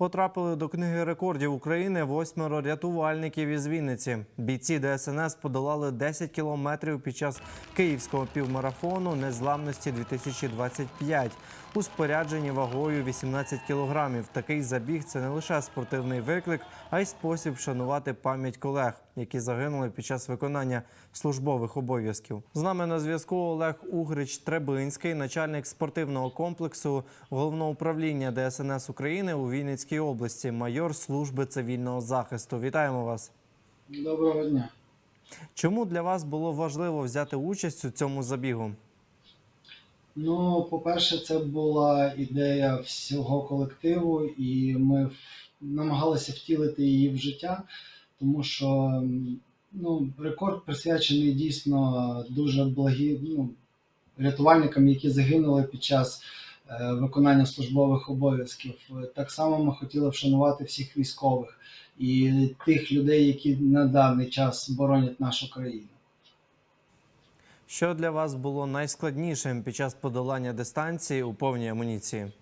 Потрапили до книги рекордів України восьмеро рятувальників із Вінниці. Бійці ДСНС подолали 10 кілометрів під час київського півмарафону незламності 2025 у спорядженні вагою 18 кілограмів. Такий забіг це не лише спортивний виклик, а й спосіб вшанувати пам'ять колег, які загинули під час виконання службових обов'язків. З нами на зв'язку Олег Угрич Требинський, начальник спортивного комплексу головного управління ДСНС України у Вінницькій області, майор служби цивільного захисту. Вітаємо вас. Доброго дня. Чому для вас було важливо взяти участь у цьому забігу? Ну, по-перше, це була ідея всього колективу, і ми намагалися втілити її в життя, тому що ну, рекорд присвячений дійсно дуже благі ну, рятувальникам, які загинули під час виконання службових обов'язків. Так само ми хотіли вшанувати всіх військових і тих людей, які на даний час боронять нашу країну. Що для вас було найскладнішим під час подолання дистанції у повній амуніції?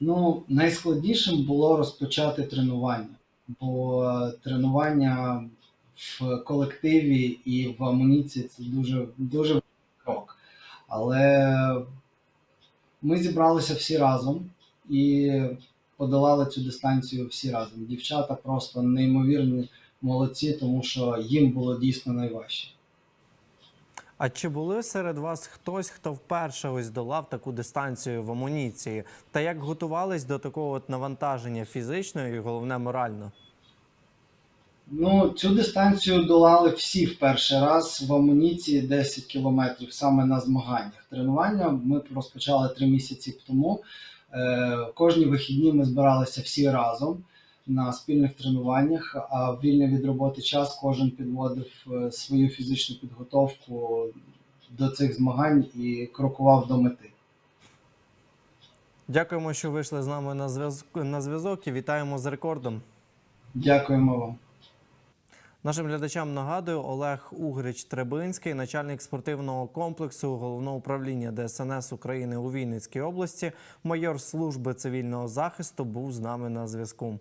Ну, найскладнішим було розпочати тренування, бо тренування в колективі і в амуніції це дуже дуже крок. Але ми зібралися всі разом і подолали цю дистанцію всі разом. Дівчата просто неймовірні молодці, тому що їм було дійсно найважче. А чи були серед вас хтось, хто вперше ось долав таку дистанцію в амуніції? Та як готувались до такого от навантаження фізично і головне морально? Ну, цю дистанцію долали всі в перший раз в амуніції 10 кілометрів саме на змаганнях. Тренування ми розпочали три місяці тому. Е, кожні вихідні ми збиралися всі разом на спільних тренуваннях, а в вільний від роботи час кожен підводив е, свою фізичну підготовку до цих змагань і крокував до мети. Дякуємо, що вийшли з нами на зв'язок на зв'язок і вітаємо з рекордом. Дякуємо вам. Нашим глядачам нагадую, Олег Угрич Требинський, начальник спортивного комплексу головного управління ДСНС України у Вінницькій області, майор служби цивільного захисту, був з нами на зв'язку.